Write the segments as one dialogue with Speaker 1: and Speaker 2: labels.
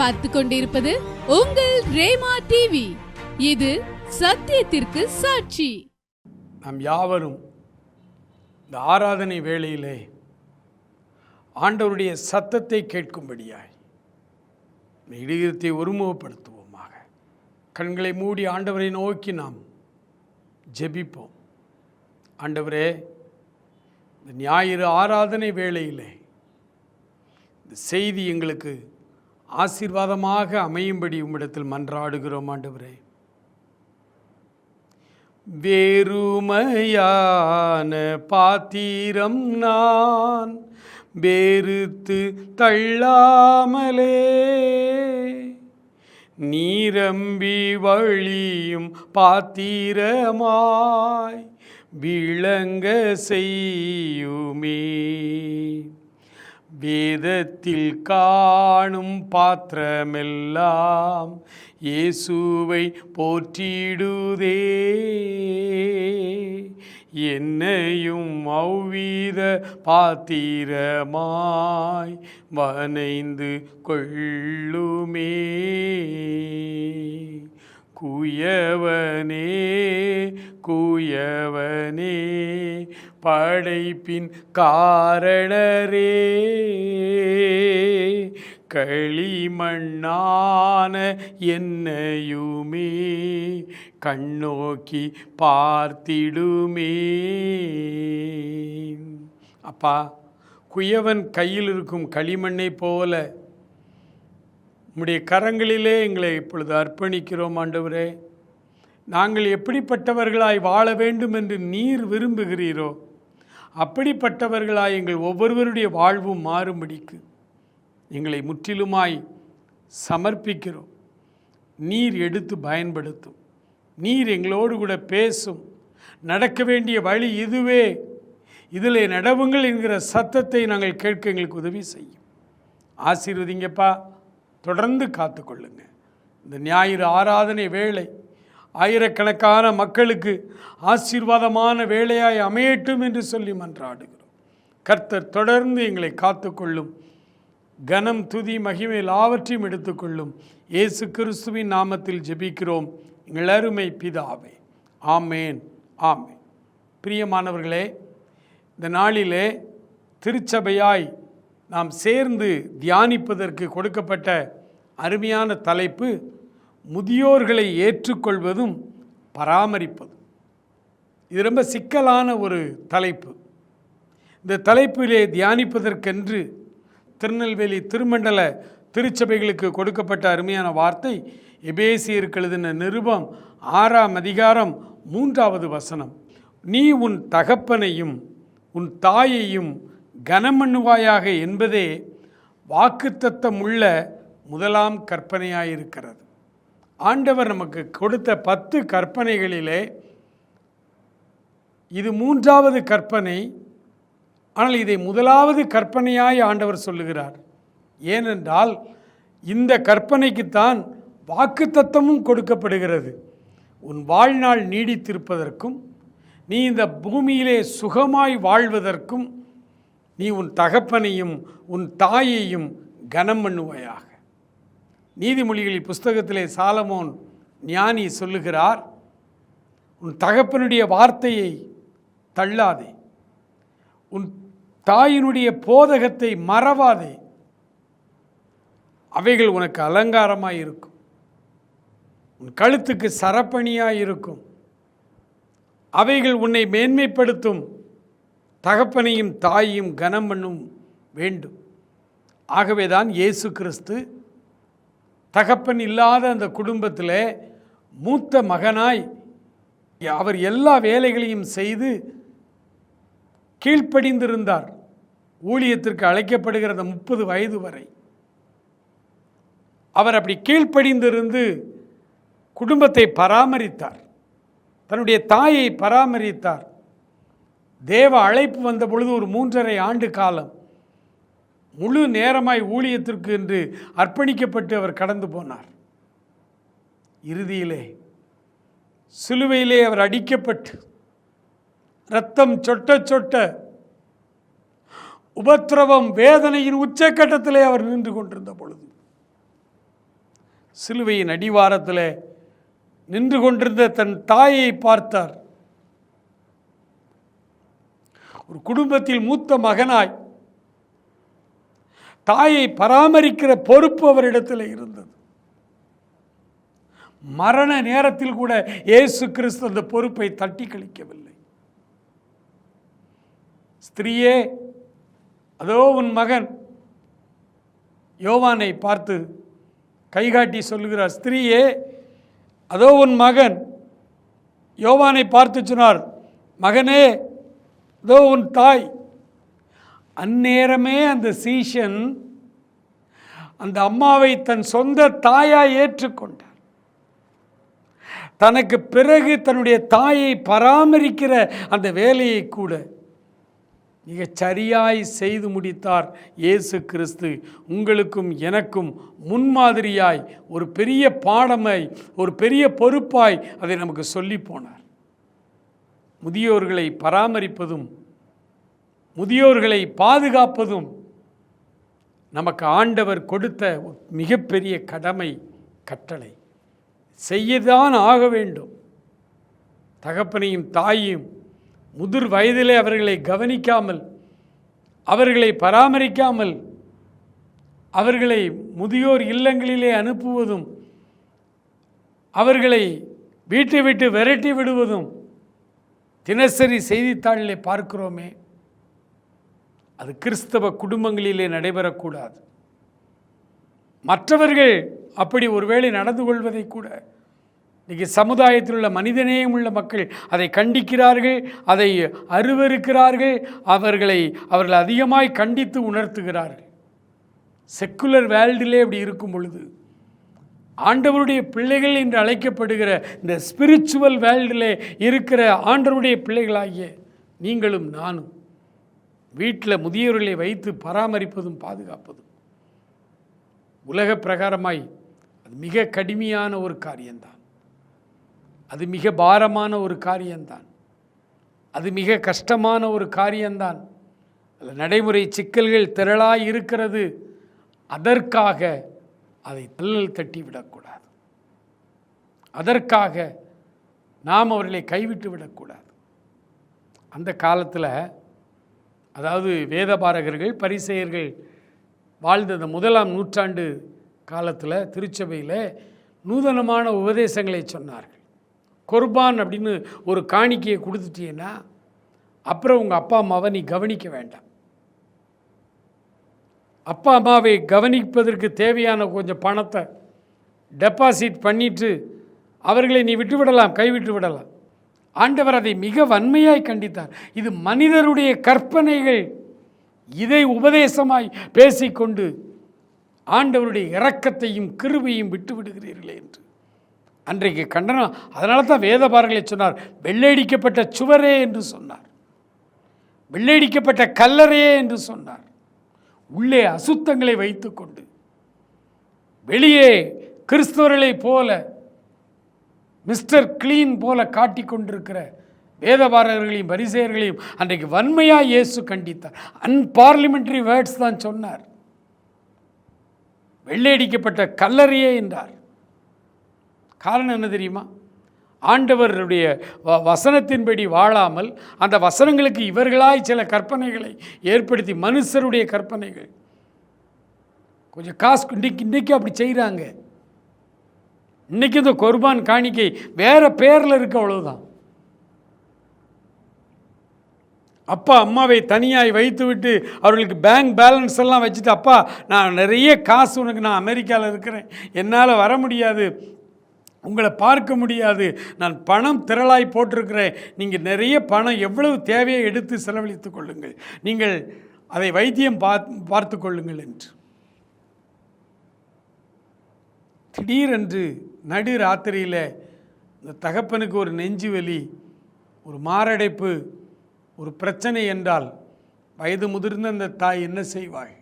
Speaker 1: பார்த்து கொண்டிருப்பது உங்கள் ரேமா டிவி இது சத்தியத்திற்கு சாட்சி.
Speaker 2: நாம் யாவரும் இந்த ஆராதனை வேளையிலே ஆண்டவருடைய சத்தத்தை கேட்கும்படியாய் இந்த இடுகிறத்தை ஒருமுகப்படுத்துவோமாக. கண்களை மூடி ஆண்டவரை நோக்கி நாம் ஜெபிப்போம். ஆண்டவரே இந்த ஞாயிறு ஆராதனை வேளையிலே இந்த செய்தி எங்களுக்கு ஆசீர்வாதமாக அமையும்படி உம்மிடத்தில் மன்றாடுகிறோம் ஆண்டவரே. வேறுமையான பாத்திரம் நான் வேறுத்து தள்ளாமலே. நீரம்பி வழியும் பாத்திரமாய் விளங்க செய்யுமே. வேதத்தில் காணும் பாத்திரமெல்லாம் இயேசுவை போற்றிடுதே. என்னையும் அவ்வித பாத்திரமாய் வனைந்து கொள்ளுமே. குயவனே குயவனே படைப்பின் காரணரே. களிமண்ணான என்னையுமே கண்ணோக்கி பார்த்திடுமே. அப்பா குயவன் கையில் இருக்கும் களிமண்ணை போல உம்முடைய கரங்களிலே எங்களை இப்பொழுது அர்ப்பணிக்கிறோம் ஆண்டவரே. நாங்கள் எப்படிப்பட்டவர்களாய் வாழ வேண்டும் என்று நீர் விரும்புகிறீரோ அப்படிப்பட்டவர்களாய் எங்கள் ஒவ்வொருவருடைய வாழ்வும் மாறும்படிக்கு எங்களை முற்றிலுமாய் சமர்ப்பிக்கிறோம். நீர் எடுத்து பயன்படுத்தும். நீர் எங்களோடு கூட பேசும். நடக்க வேண்டிய வழி இதுவே. இதில் நடவுங்கள் என்கிற சத்தத்தை நாங்கள் கேட்க எங்களுக்கு உதவி செய்யும். ஆசீர்வதிங்கப்பா. தொடர்ந்து காத்துக்கொள்ளுங்க. இந்த ஞாயிறு ஆராதனை வேளை ஆயிரக்கணக்கான மக்களுக்கு ஆசீர்வாதமான வேலையாய் அமையட்டும் என்று சொல்லி மன்றாடுகிறோம். கர்த்தர் தொடர்ந்து எங்களை காத்துக்கொள்ளும். கனம் துதி மகிமை எல்லாவற்றையும் எடுத்துக்கொள்ளும். இயேசு கிறிஸ்துவின் நாமத்தில் ஜெபிக்கிறோம். எங்கள் அருமை பிதாவே. ஆமேன் ஆமேன். பிரியமானவர்களே இந்த நாளிலே திருச்சபையாய் நாம் சேர்ந்து தியானிப்பதற்கு கொடுக்கப்பட்ட அருமையான தலைப்பு முதியோர்களை ஏற்றுக்கொள்வதும் பராமரிப்பதும் இது ரொம்ப சிக்கலான ஒரு தலைப்பு. இந்த தலைப்பிலே தியானிப்பதற்கென்று திருநெல்வேலி திருமண்டல திருச்சபைகளுக்கு கொடுக்கப்பட்ட அருமையான வார்த்தை எபேசியருக்கு எழுதின நிருபம் ஆறாம் அதிகாரம் மூன்றாவது வசனம். நீ உன் தகப்பனையும் உன் தாயையும் கனமண்ணுவாயாக என்பதே வாக்குத்தத்தம் உள்ள முதலாம் கற்பனையாயிருக்கிறது. ஆண்டவர் நமக்கு கொடுத்த பத்து கற்பனைகளிலே இது மூன்றாவது கற்பனை ஆனால் இதை முதலாவது கற்பனையாய் ஆண்டவர் சொல்லுகிறார். ஏனென்றால் இந்த கற்பனைக்குத்தான் வாக்குத்தத்தமும் கொடுக்கப்படுகிறது. உன் வாழ்நாள் நீடித்திருப்பதற்கும் நீ இந்த பூமியிலே சுகமாய் வாழ்வதற்கும் நீ உன் தகப்பனையும் உன் தாயையும் கனம் பண்ணுவாயாக நீதிமொழிகளில் புஸ்தகத்திலே சாலமோன் ஞானி சொல்லுகிறார் உன் தகப்பனுடைய வார்த்தையை தள்ளாதே. உன் தாயினுடைய போதகத்தை மறவாதே. அவைகள் உனக்கு அலங்காரமாக இருக்கும். உன் கழுத்துக்கு சரப்பணியாக இருக்கும். அவைகள் உன்னை மேன்மைப்படுத்தும். தகப்பனையும் தாயையும் கனம் பண்ணும் வேண்டும். ஆகவேதான் இயேசு கிறிஸ்து தகப்பன் இல்லாத அந்த குடும்பத்தில் மூத்த மகனாய் அவர் எல்லா வேலைகளையும் செய்து கீழ்ப்படிந்திருந்தார். ஊழியத்திற்கு அழைக்கப்படுகிற அந்த முப்பது வயது வரை. அவர் அப்படி கீழ்ப்படிந்திருந்து குடும்பத்தை பராமரித்தார். தன்னுடைய தாயை பராமரித்தார். தேவ அழைப்பு வந்த பொழுது ஒரு மூன்றரை ஆண்டு காலம் முழு நேரமாய் ஊழியத்திற்கு என்று அர்ப்பணிக்கப்பட்டு அவர் கடந்து போனார். இறுதியிலே சிலுவையிலே அவர் அடிக்கப்பட்டு ரத்தம் சொட்ட சொட்ட உபத்திரவம் வேதனையின் உச்சக்கட்டத்திலே அவர் நின்று கொண்டிருந்த பொழுது சிலுவையின் அடிவாரத்தில் நின்று கொண்டிருந்த தன் தாயை பார்த்தார். ஒரு குடும்பத்தில் மூத்த மகனாய் தாயை பராமரிக்கிற பொறுப்பு அவரிடத்தில் இருந்தது. மரண நேரத்தில் கூட இயேசு கிறிஸ்து அந்த பொறுப்பை தட்டி கழிக்கவில்லை. ஸ்திரீயே அதோ உன் மகன். யோவானை பார்த்து கைகாட்டி சொல்கிறார் ஸ்திரீயே அதோ உன் மகன். யோவானை பார்த்து சொன்னார் மகனே அதோ உன் தாய். அந்நேரமே அந்த சீஷன் அந்த அம்மாவை தன் சொந்த தாயாய் ஏற்றுக்கொண்டார். தனக்கு பிறகு தன்னுடைய தாயை பராமரிக்கிற அந்த வேலையை கூட மிகச் சரியாய் செய்து முடித்தார் இயேசு கிறிஸ்து. உங்களுக்கும் எனக்கும் முன்மாதிரியாய் ஒரு பெரிய பாடமை ஒரு பெரிய பொறுப்பாய் அதை நமக்கு சொல்லி போனார். முதியோர்களை பராமரிப்பதும் முதியோர்களை பாதுகாப்பதும் நமக்கு ஆண்டவர் கொடுத்த மிகப்பெரிய கடமை கட்டளை. செய்யதான் ஆக வேண்டும். தகப்பனையும் தாயும் முதிர் வயதிலே அவர்களை கவனிக்காமல் அவர்களை பராமரிக்காமல் அவர்களை முதியோர் இல்லங்களிலே அனுப்புவதும் அவர்களை வீட்டை விட்டு விரட்டி விடுவதும் தினசரி செய்தித்தாளிலே பார்க்கிறோமே. அது கிறிஸ்தவ குடும்பங்களிலே நடைபெறக்கூடாது. மற்றவர்கள் அப்படி ஒருவேளை நடந்து கொள்வதை கூட இன்றைக்கி சமுதாயத்தில் உள்ள மனிதநேயம் உள்ள மக்கள் அதை கண்டிக்கிறார்கள் அதை அருவருக்கிறார்கள் அவர்களை அவர்கள் அதிகமாய் கண்டித்து உணர்த்துகிறார்கள். செக்குலர் வேர்ல்டிலே அப்படி இருக்கும் பொழுது ஆண்டவருடைய பிள்ளைகள் என்று அழைக்கப்படுகிற இந்த ஸ்பிரிச்சுவல் வேர்ல்டிலே இருக்கிற ஆண்டவருடைய பிள்ளைகளாகிய நீங்களும் நானும் வீட்டில் முதியோர்களை வைத்து பராமரிப்பதும் பாதுகாப்பதும். உலக பிரகாரமாய் அது மிக கடுமையான ஒரு காரியம்தான் அது மிக பாரமான ஒரு காரியம்தான் அது மிக கஷ்டமான ஒரு காரியம்தான் அதில் நடைமுறை சிக்கல்கள் திரளாய் இருக்கிறது. அதற்காக அதை தள்ளல் தட்டி விடக்கூடாது. அதற்காக நாம் அவர்களை கைவிட்டு விடக்கூடாது. அந்த காலத்தில் அதாவது வேதபாரகர்கள் பரிசெயர்கள் வாழ்ந்த இந்த முதலாம் நூற்றாண்டு காலத்தில் திருச்சபையில் நூதனமான உபதேசங்களை சொன்னார்கள். குர்பான் அப்படின்னு ஒரு காணிக்கையை கொடுத்துட்டீங்கன்னா அப்புறம் உங்கள் அப்பா அம்மாவை நீ கவனிக்க வேண்டாம். அப்பா அம்மாவை கவனிப்பதற்கு தேவையான கொஞ்சம் பணத்தை டெபாசிட் பண்ணிட்டு அவர்களை நீ விட்டு விடலாம் கைவிட்டு விடலாம். ஆண்டவர் அதை மிக வன்மையாய் கண்டித்தார். இது மனிதருடைய கற்பனைகள். இதை உபதேசமாய் பேசிக்கொண்டு ஆண்டவருடைய இரக்கத்தையும் கிருபையும் விட்டு விடுகிறீர்களே என்று. அன்றைக்கு கண்டனம் அதனால தான் வேதபாரங்களை சொன்னார் வெள்ளையடிக்கப்பட்ட சுவரே என்று சொன்னார். வெள்ளையடிக்கப்பட்ட கல்லறையே என்று சொன்னார். உள்ளே அசுத்தங்களை வைத்துக்கொண்டு வெளியே கிறிஸ்தவர்களைப் போல மிஸ்டர் கிளீன் போல காட்டி கொண்டிருக்கிற வேதபாரகர்களையும் பரிசெயர்களையும் அன்றைக்கு வன்மையாக இயேசு கண்டித்தார். அன்பார்லிமெண்ட்ரி வேர்ட்ஸ் தான் சொன்னார். வெள்ளையடிக்கப்பட்ட கல்லறையே என்றார். காரணம் என்ன தெரியுமா? ஆண்டவருடைய வ- வசனத்தின்படி வாழாமல் அந்த வசனங்களுக்கு இவர்களாய் சில கற்பனைகளை ஏற்படுத்தி மனுஷருடைய கற்பனைகள். கொஞ்சம் காசு இன்னைக்கு இன்றைக்கு அப்படி செய்கிறாங்க இன்னைக்கு இந்த குர்பான் காணிக்கை வேற பேரில் இருக்க அவ்வளோதான் அப்பா அம்மாவை தனியாய் வைத்துவிட்டு அவர்களுக்கு பேங்க் பேலன்ஸ் எல்லாம் வச்சுட்டு அப்பா நான் நிறைய காசு உனக்கு நான் அமெரிக்காவில் இருக்கிறேன். என்னால் வர முடியாது. உங்களை பார்க்க முடியாது. நான் பணம் திரளாய் போட்டிருக்கிறேன். நீங்கள் நிறைய பணம் எவ்வளவு தேவையை எடுத்து செலவழித்துக் கொள்ளுங்கள். நீங்கள் அதை வைத்தியம் பார்த்து பார்த்து கொள்ளுங்கள் என்று. திடீரென்று நடு ராத்திரியில் இந்த தகப்பனுக்கு ஒரு நெஞ்சு வலி ஒரு மாரடைப்பு ஒரு பிரச்சனை என்றால் வயது முதிர்ந்த அந்த தாய் என்ன செய்வாள்?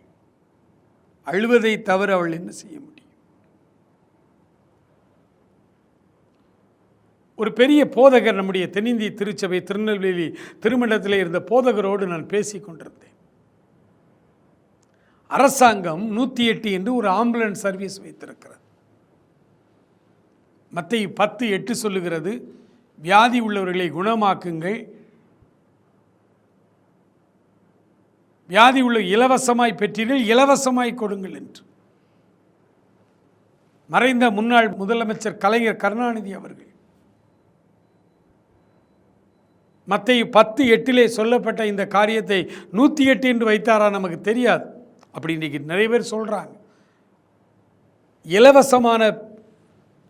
Speaker 2: அழுவதை தவிர அவள் என்ன செய்ய முடியும்? ஒரு பெரிய போதகர் நம்முடைய தென்னிந்திய திருச்சபை திருநெல்வேலி திருமணத்தில் இருந்த போதகரோடு நான் பேசிக் கொண்டிருந்தேன். அரசாங்கம் நூற்றி எட்டு என்று ஒரு ஆம்புலன்ஸ் சர்வீஸ் வைத்திருக்கிறது. மத்திய பத்து எட்டு சொல்லுகிறது வியாதி உள்ளவர்களை குணமாக்குங்கள். வியாதி உள்ள இலவசமாய் பெற்றீர்கள் இலவசமாய் கொடுங்கள் என்று. மறைந்த முன்னாள் முதலமைச்சர் கலைஞர் கருணாநிதி அவர்கள். மத்திய பத்து எட்டிலே சொல்லப்பட்ட இந்த காரியத்தை நூற்றி எட்டு என்று வைத்தாரா நமக்கு தெரியாது. அப்படி இன்றைக்கி நிறைய பேர் சொல்கிறாங்க இலவசமான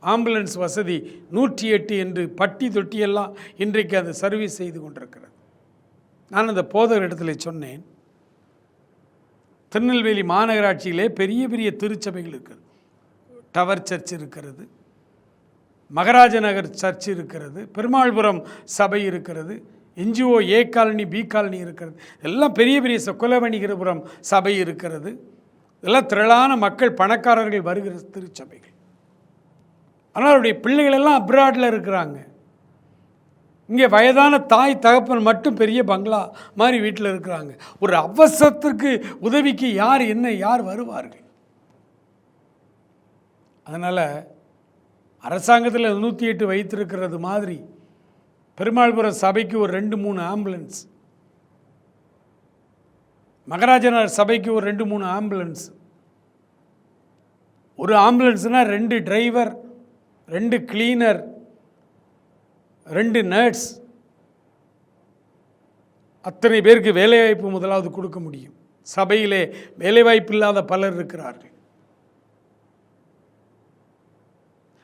Speaker 2: ஆம்புலன்ஸ் வசதி நூற்றி எட்டு என்று பட்டி தொட்டியெல்லாம் இன்றைக்கு அது சர்வீஸ் செய்து கொண்டிருக்கிறது. நான் அந்த போதகர் இடத்துல சொன்னேன். திருநெல்வேலி மாநகராட்சியிலே பெரிய பெரிய திருச்சபைகள் இருக்குது. டவர் சர்ச் இருக்கிறது. மகராஜ நகர் சர்ச் இருக்கிறது. பெருமாள்புரம் சபை இருக்கிறது. NGO A colony B colony இருக்கிறது. எல்லாம் பெரிய பெரிய ச- குலவணிகரபுரம் சபை இருக்கிறது. இதெல்லாம் திரளான மக்கள் பணக்காரர்கள் வருகிற திருச்சபைகள். ஆனால் அவருடைய பிள்ளைகளெல்லாம் அப்ராடில் இருக்கிறாங்க. இங்கே வயதான தாய் தகப்பன் மட்டும் பெரிய பங்களா மாதிரி வீட்டில் இருக்கிறாங்க. ஒரு அவசரத்திற்கு உதவிக்கு யார் என்ன யார் வருவார்கள்? அதனால் அரசாங்கத்தில் நூற்றி எட்டு வைத்திருக்கிறது மாதிரி பெருமாள்புரம் சபைக்கு ஒரு ரெண்டு மூணு ஆம்புலன்ஸ். மகராஜனார் சபைக்கு ஒரு ரெண்டு மூணு ஆம்புலன்ஸ். ஒரு ஆம்புலன்ஸ்னால் ரெண்டு டிரைவர் ரெண்டு கிளீனர் ரெண்டு நர்ஸ் அத்தனை பேருக்கு வேலைவாய்ப்பு முதலாவது கொடுக்க முடியும். சபையிலே வேலைவாய்ப்பு இல்லாத பலர் இருக்கிறார்கள்.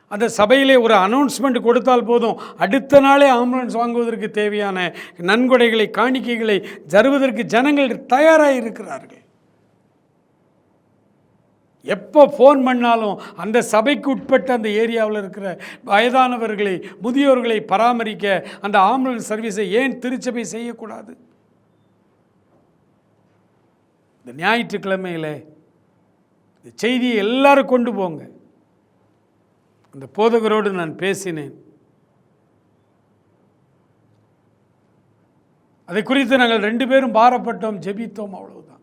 Speaker 2: அந்த சபையிலே ஒரு அனௌன்ஸ்மெண்ட் கொடுத்தால் போதும். அடுத்த நாளே ஆம்புலன்ஸ் வாங்குவதற்கு தேவையான நன்கொடைகளை காணிக்கைகளை தருவதற்கு ஜனங்கள் தயாராக இருக்கிறார்கள். எப்போ ஃபோன் பண்ணாலும் அந்த சபைக்கு உட்பட்ட அந்த ஏரியாவில் இருக்கிற வயதானவர்களை முதியோர்களை பராமரிக்க அந்த ஆம்புலன்ஸ் சர்வீஸை ஏன் திருச்சபை செய்யக்கூடாது? இந்த ஞாயிற்றுக்கிழமையில் இந்த செய்தியை எல்லாரும் கொண்டு போங்க. அந்த போதகரோடு நான் பேசினேன். அதை குறித்து நாங்கள் ரெண்டு பேரும் பாரப்பட்டோம் ஜெபித்தோம் அவ்வளவுதான்.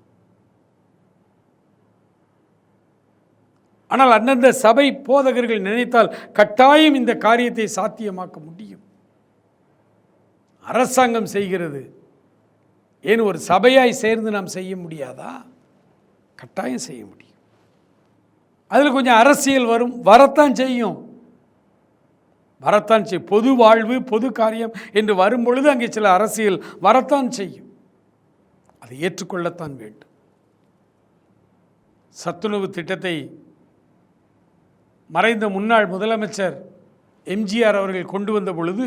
Speaker 2: ஆனால் அந்தந்த சபை போதகர்கள் நினைத்தால் கட்டாயம் இந்த காரியத்தை சாத்தியமாக்க முடியும். அரசாங்கம் செய்கிறது. ஏன் ஒரு சபையாய் சேர்ந்து நாம் செய்ய முடியாதா? கட்டாயம் செய்ய முடியும். அதில் கொஞ்சம் அரசியல் வரும். வரத்தான் செய்யும். வரத்தான் செய்யும் பொது வாழ்வு பொது காரியம் என்று வரும் பொழுது அங்கே சில அரசியல் வரத்தான் செய்யும். அதை ஏற்றுக்கொள்ளத்தான் வேண்டும். சத்துணவு திட்டத்தை மறைந்த முன்னாள் முதலமைச்சர் எம்ஜிஆர் அவர்கள் கொண்டு வந்த பொழுது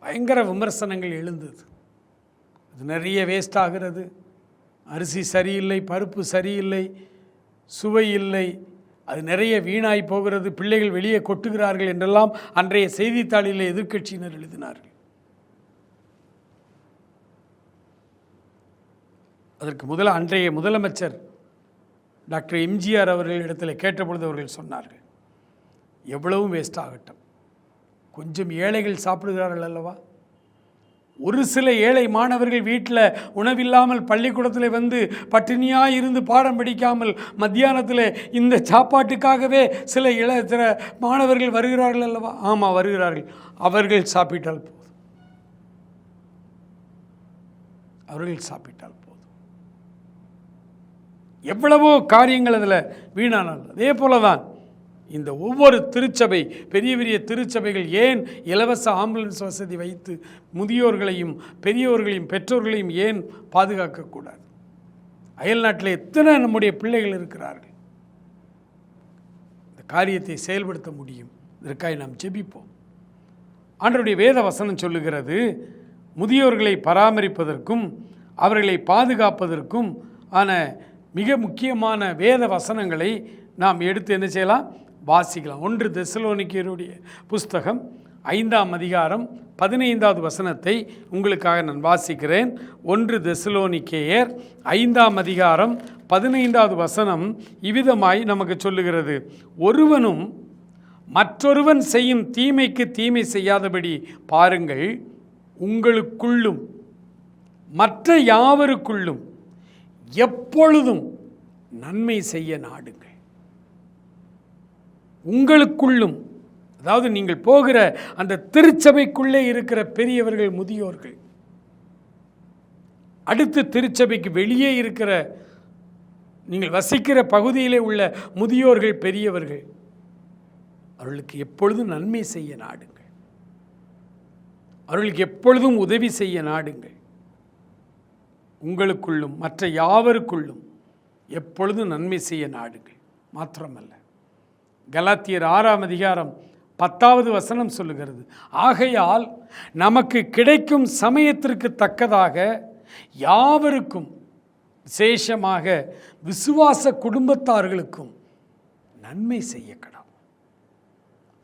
Speaker 2: பயங்கர விமர்சனங்கள் எழுந்தது. அது நிறைய வேஸ்ட் ஆகிறது. அரிசி சரியில்லை பருப்பு சரியில்லை சுவை இல்லை. அது நிறைய வீணாய் போகிறது. பிள்ளைகள் வெளியே கொட்டுகிறார்கள் என்றெல்லாம் அன்றைய செய்தித்தாளில் எதிர்க்கட்சியினர் எழுதினார்கள். அதற்கு முதல அன்றைய முதலமைச்சர் டாக்டர் எம்ஜிஆர் அவர்களிடத்தில் கேட்டபொழுது அவர்கள் சொன்னார்கள். எவ்வளவும் வேஸ்ட் ஆகட்டும். கொஞ்சம் ஏழைகள் சாப்பிடுகிறார்கள் அல்லவா? ஒரு சில ஏழை மாணவர்கள் வீட்டில் உணவில்லாமல் பள்ளிக்கூடத்தில் வந்து பட்டினியாக இருந்து பாடம் படிக்காமல் மத்தியானத்தில் இந்த சாப்பாட்டுக்காகவே சில இள சில மாணவர்கள் வருகிறார்கள் அல்லவா? ஆமாம் வருகிறார்கள். அவர்கள் சாப்பிட்டால் போதும். அவர்கள் சாப்பிட்டால் போதும். எவ்வளவோ காரியங்கள் அதில் வீணானால் அதே போல தான் இந்த ஒவ்வொரு திருச்சபை பெரிய பெரிய திருச்சபைகள் ஏன் இலவச ஆம்புலன்ஸ் வசதி வைத்து முதியோர்களையும் பெரியோர்களையும் பெற்றோர்களையும் ஏன் பாதுகாக்கக்கூடாது? அயல்நாட்டில் எத்தனை நம்முடைய பிள்ளைகள் இருக்கிறார்கள்? இந்த காரியத்தை செயல்படுத்த முடியும். இதற்காக நாம் ஜெபிப்போம். ஆண்டருடைய வேத வசனம் சொல்லுகிறது முதியோர்களை பராமரிப்பதற்கும் அவர்களை பாதுகாப்பதற்கும் ஆன மிக முக்கியமான வேத வசனங்களை நாம் எடுத்து என்ன செய்யலாம்? வாசிக்கலாம். ஒன்று தெசலோனிக்கருடைய புஸ்தகம் ஐந்தாம் அதிகாரம் பதினைந்தாவது வசனத்தை உங்களுக்காக நான் வாசிக்கிறேன். ஒன்று தெசலோனிக்கேயர் ஐந்தாம் அதிகாரம் பதினைந்தாவது வசனம் இவ்விதமாய் நமக்கு சொல்லுகிறது. ஒருவனும் மற்றொருவன் செய்யும் தீமைக்கு தீமை செய்யாதபடி பாருங்கள் உங்களுக்குள்ளும் மற்ற யாவருக்குள்ளும் எப்பொழுதும் நன்மை செய்ய நாடுங்கள். உங்களுக்குள்ளும் அதாவது நீங்கள் போகிற அந்த திருச்சபைக்குள்ளே இருக்கிற பெரியவர்கள் முதியோர்கள் அடுத்து திருச்சபைக்கு வெளியே இருக்கிற நீங்கள் வசிக்கிற பகுதியிலே உள்ள முதியோர்கள் பெரியவர்கள் அவர்களுக்கு எப்பொழுதும் நன்மை செய்ய நாடுங்கள். அவர்களுக்கு எப்பொழுதும் உதவி செய்ய நாடுங்கள். உங்களுக்குள்ளும் மற்ற யாவருக்குள்ளும் எப்பொழுதும் நன்மை செய்ய நாடுங்கள். மாத்திரமல்ல. கலாத்தியர் ஆறாம் அதிகாரம் பத்தாவது வசனம் சொல்லுகிறது. ஆகையால் நமக்கு கிடைக்கும் சமயத்திற்கு தக்கதாக யாவருக்கும் விசேஷமாக விசுவாச குடும்பத்தார்களுக்கும் நன்மை செய்ய கடவுள்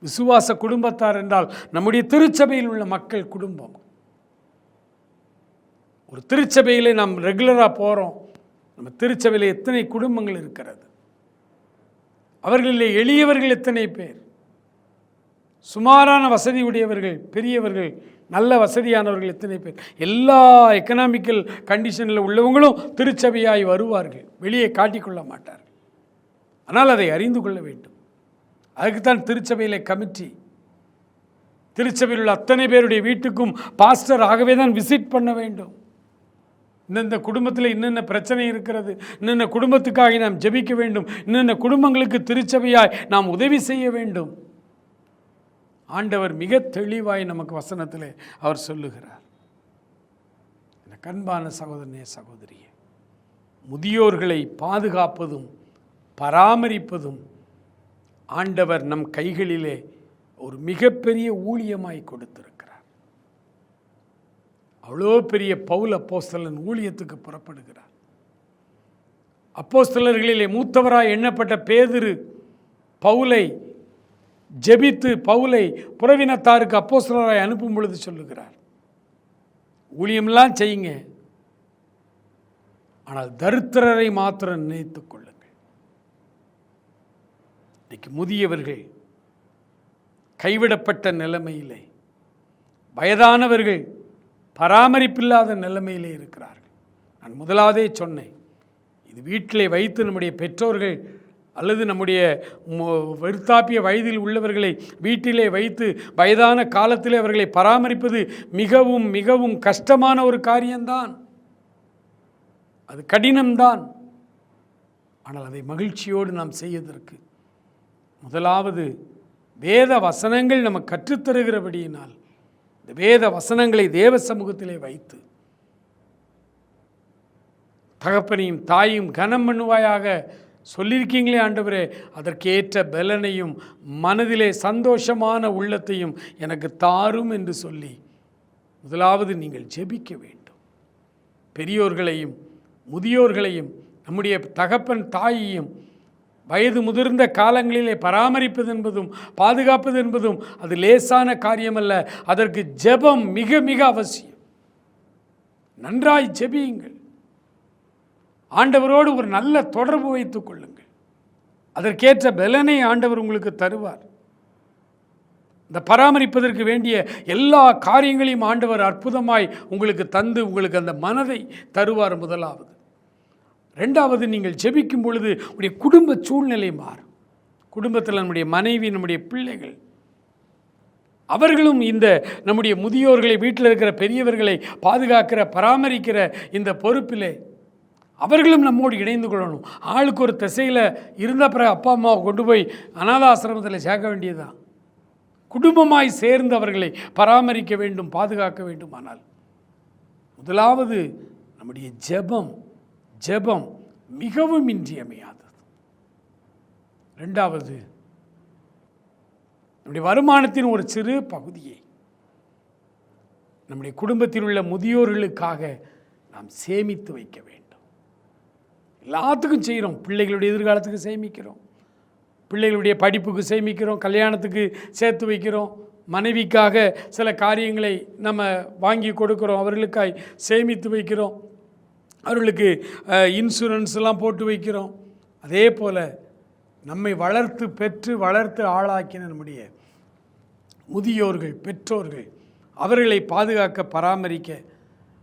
Speaker 2: விசுவாச குடும்பத்தார் என்றால் நம்முடைய திருச்சபையில் உள்ள மக்கள் குடும்பம். ஒரு திருச்சபையிலே நாம் ரெகுலராக போகிறோம் நம்ம திருச்சபையில் எத்தனை குடும்பங்கள் இருக்கிறது? அவர்களிலே எளியவர்கள் எத்தனை பேர்? சுமாரான வசதி உடையவர்கள் பெரியவர்கள் நல்ல வசதியானவர்கள் எத்தனை பேர்? எல்லா எக்கனாமிக்கல் கண்டிஷனில் உள்ளவங்களும் திருச்சபையாய் வருவார்கள். வெளியே காட்டிக்கொள்ள மாட்டார்கள். ஆனால் அதை அறிந்து கொள்ள வேண்டும். அதுக்குத்தான் திருச்சபையிலே கமிட்டி திருச்சபையில் உள்ள அத்தனை பேருடைய வீட்டுக்கும் பாஸ்டர் ஆகவே தான் விசிட் பண்ண வேண்டும். இந்தந்த குடும்பத்தில் இன்னென்ன பிரச்சனை இருக்கிறது? இன்னென்ன குடும்பத்துக்காக நாம் ஜெபிக்க வேண்டும்? இன்னென்ன குடும்பங்களுக்கு திருச்சபையாய் நாம் உதவி செய்ய வேண்டும்? ஆண்டவர் மிக தெளிவாய் நமக்கு வசனத்தில் அவர் சொல்லுகிறார். இந்த கண்பான சகோதரனே சகோதரியே முதியோர்களை பாதுகாப்பதும் பராமரிப்பதும் ஆண்டவர் நம் கைகளிலே ஒரு மிகப்பெரிய ஊழியமாய் கொடுத்திருக்கிறார். அவ்வளோ பெரிய பவுல் அப்போஸ்தலன் ஊழியத்துக்கு புறப்படுகிறார். அப்போஸ்தலர்களிலே மூத்தவராய் எண்ணப்பட்ட பேதிரு பவுலை ஜெபித்து பவுலை புறவினத்தாருக்கு அப்போஸ்தலராய் அனுப்பும் பொழுது சொல்லுகிறார் ஊழியம்லாம் செய்யுங்க ஆனால் தரித்திரரை மாத்திரம் நினைத்துக் கொள்ளுங்கள். இன்னைக்கு முதியவர்கள் கைவிடப்பட்ட நிலைமையிலே வயதானவர்கள் பராமரிப்பில்லாத நிலைமையிலே இருக்கிறார்கள். நான் முதலாவதே சொன்னேன் இது வீட்டிலே வைத்து நம்முடைய பெற்றோர்கள் அல்லது நம்முடைய விருத்தாப்பிய வயதில் உள்ளவர்களை வீட்டிலே வைத்து வயதான காலத்திலே அவர்களை பராமரிப்பது மிகவும் மிகவும் கஷ்டமான ஒரு காரியம்தான். அது கடினம்தான். ஆனால் அதை மகிழ்ச்சியோடு நாம் செய்வதற்கு முதலாவது வேத வசனங்கள் நமக்கு கற்றுத்தருகிறபடியினால் இந்த வேத வசனங்களை தேவ சமூகத்திலே வைத்து தகப்பனையும் தாயும் கனம் பண்ணுவாயாக சொல்லியிருக்கீங்களே ஆண்டவரே அதற்கேற்ற பலனையும் மனதிலே சந்தோஷமான உள்ளத்தையும் எனக்கு தாரும் என்று சொல்லி முதலாவது நீங்கள் ஜெபிக்க வேண்டும். பெரியோர்களையும் முதியோர்களையும் நம்முடைய தகப்பன் தாயையும் வயது முதிர்ந்த காலங்களிலே பராமரிப்பது என்பதும் பாதுகாப்பது என்பதும் அது லேசான காரியமல்ல. அதற்கு ஜெபம் மிக மிக அவசியம். நன்றாய் ஜெபியுங்கள். ஆண்டவரோடு ஒரு நல்ல தொடர்பு வைத்துக் கொள்ளுங்கள். அதற்கேற்ற பலனை ஆண்டவர் உங்களுக்கு தருவார். இந்த பராமரிப்பதற்கு வேண்டிய எல்லா காரியங்களையும் ஆண்டவர் அற்புதமாய் உங்களுக்கு தந்து உங்களுக்கு அந்த மனதை தருவார் முதலாவது. ரெண்டாவது நீங்கள் ஜெபிக்கும் பொழுது உடைய குடும்ப சூழ்நிலை மாறும். குடும்பத்தில் நம்முடைய மனைவி நம்முடைய பிள்ளைகள் அவர்களும் இந்த நம்முடைய முதியோர்களை வீட்டில் இருக்கிற பெரியவர்களை பாதுகாக்கிற பராமரிக்கிற இந்த பொறுப்பிலே அவர்களும் நம்மோடு இணைந்து கொள்ளணும். ஆளுக்கு ஒரு திசையில் இருந்த பிறகு அப்பா அம்மாவை கொண்டு போய் அனாதாசிரமத்தில் சேர்க்க வேண்டியதுதான். குடும்பமாய் சேர்ந்து அவர்களை பராமரிக்க வேண்டும் பாதுகாக்க வேண்டுமானால். முதலாவது நம்முடைய ஜெபம். ஜெபம் மிகவும் இன்றியமையாதது. ரெண்டாவது நம்முடைய வருமானத்தின் ஒரு சிறு பகுதியை நம்முடைய குடும்பத்தில் உள்ள முதியோர்களுக்காக நாம் சேமித்து வைக்க வேண்டும். எல்லாத்துக்கும் செய்கிறோம். பிள்ளைகளுடைய எதிர்காலத்துக்கு சேமிக்கிறோம். பிள்ளைகளுடைய படிப்புக்கு சேமிக்கிறோம். கல்யாணத்துக்கு சேர்த்து வைக்கிறோம். மனைவிக்காக சில காரியங்களை நம்ம வாங்கி கொடுக்குறோம். அவர்களுக்காய் சேமித்து வைக்கிறோம். அவர்களுக்கு இன்சூரன்ஸ்லாம் இன்சூரன்ஸ் எல்லாம் போட்டு வைக்கிறோம். அதே போல் நம்மை வளர்த்து பெற்று வளர்த்து ஆளாக்கின நம்முடைய முதியோர்கள் பெற்றோர்கள் அவர்களை பாதுகாக்க பராமரிக்க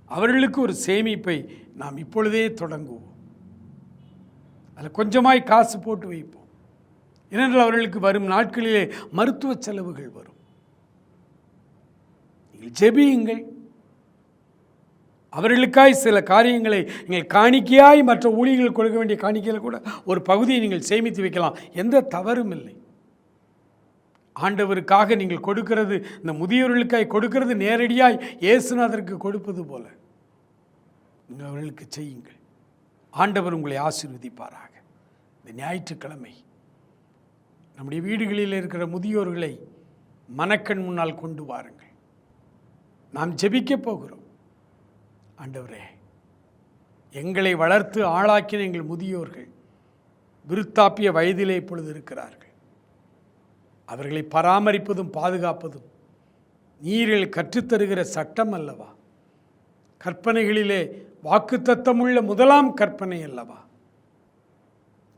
Speaker 2: அவர்களுக்கு ஒரு சேமிப்பை நாம் இப்பொழுதே தொடங்குவோம். அதில் கொஞ்சமாய் காசு போட்டு வைப்போம். ஏனென்றால் அவர்களுக்கு வரும் நாட்களிலே மருத்துவ செலவுகள் வரும். நீங்கள் ஜெபியுங்கள். அவர்களுக்காய் சில காரியங்களை நீங்கள் காணிக்கையாய் மற்ற ஊழியர்கள் கொடுக்க வேண்டிய காணிக்கையில் கூட ஒரு பகுதியை நீங்கள் சேமித்து வைக்கலாம். எந்த தவறும் இல்லை. ஆண்டவருக்காக நீங்கள் கொடுக்கிறது இந்த முதியோர்களுக்காய் கொடுக்கிறது நேரடியாய் இயேசுநாதருக்கு கொடுப்பது போல. நீங்கள் அவர்களுக்கு செய்யுங்கள். ஆண்டவர் உங்களை ஆசீர்வதிப்பாராக. இந்த ஞாயிற்றுக்கிழமை நம்முடைய வீடுகளில் இருக்கிற முதியோர்களை மனக்கண் முன்னால் கொண்டு வாருங்கள். நாம் ஜெபிக்கப் போகிறோம். ஆண்டவரே எங்களை வளர்த்து ஆளாக்கின எங்கள் முதியோர்கள் விருத்தாப்பிய வயதிலே இப்பொழுது இருக்கிறார்கள். அவர்களை பராமரிப்பதும் பாதுகாப்பதும் நீரில் கற்றுத்தருகிற சட்டம் அல்லவா? கற்பனைகளிலே வாக்குத்தத்தமுள்ள முதலாம் கற்பனை அல்லவா?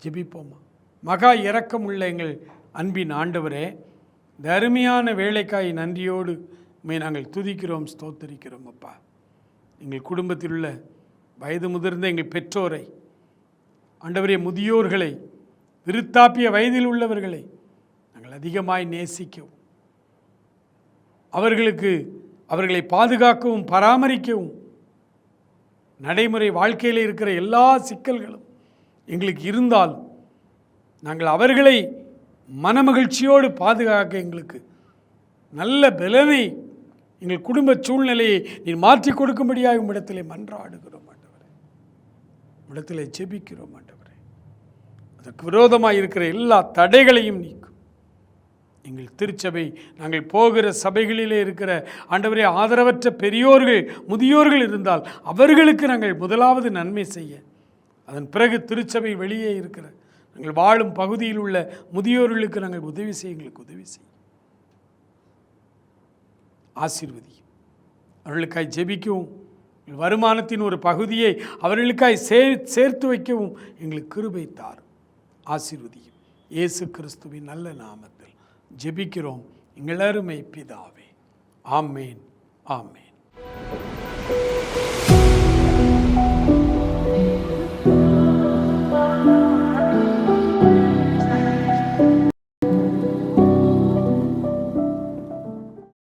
Speaker 2: ஜெபிப்போமா? மகா இரக்கமுள்ள எங்கள் அன்பின் ஆண்டவரே இந்த அருமையான வேலைக்காய் நன்றியோடு உண்மை நாங்கள் துதிக்கிறோம் ஸ்தோத்தரிக்கிறோம் அப்பா. எங்கள் குடும்பத்தில் உள்ள வயது முதிர்ந்த எங்கள் பெற்றோரை ஆண்டவரே முதியோர்களை விருத்தாப்பிய வயதில் உள்ளவர்களை நாங்கள் அதிகமாய் நேசிக்கவும் அவர்களுக்கு அவர்களை பாதுகாக்கவும் பராமரிக்கவும் நடைமுறை வாழ்க்கையில் இருக்கிற எல்லா சிக்கல்களும் எங்களுக்கு இருந்தாலும் நாங்கள் அவர்களை மனமகிழ்ச்சியோடு பாதுகாக்க எங்களுக்கு நல்ல பலனை எங்கள் குடும்ப சூழ்நிலையை நீ மாற்றி கொடுக்கும்படியாக உம்மிடத்திலே மன்றாடுகிறோம் ஆண்டவரே. உம்மிடத்திலே ஜெபிக்கிறோம் ஆண்டவரே. அதற்கு விரோதமாக இருக்கிற எல்லா தடைகளையும் நீக்கும். எங்கள் திருச்சபை நாங்கள் போகிற சபைகளிலே இருக்கிற ஆண்டவரே ஆதரவற்ற பெரியோர்கள் முதியோர்கள் இருந்தால் அவர்களுக்கு நாங்கள் முதலாவது நன்மை செய்ய. அதன் பிறகு திருச்சபை வெளியே இருக்கிற நாங்கள் வாழும் பகுதியில் உள்ள முதியோர்களுக்கு நாங்கள் உதவி செய்ய எங்களுக்கு உதவி செய்யும் ஆசீர்வதி. அவர்களுக்காய் ஜெபிக்கவும். வருமானத்தின் ஒரு பகுதியை அவர்களுக்காய் சே சேர்த்து வைக்கவும் எங்களுக்கு கிருபை தார் ஆசீர்வதியும் இயேசு கிறிஸ்துவின் நல்ல நாமத்தில் ஜெபிக்கிறோம். எங்களருமை பிதாவே. ஆமேன். ஆமேன்.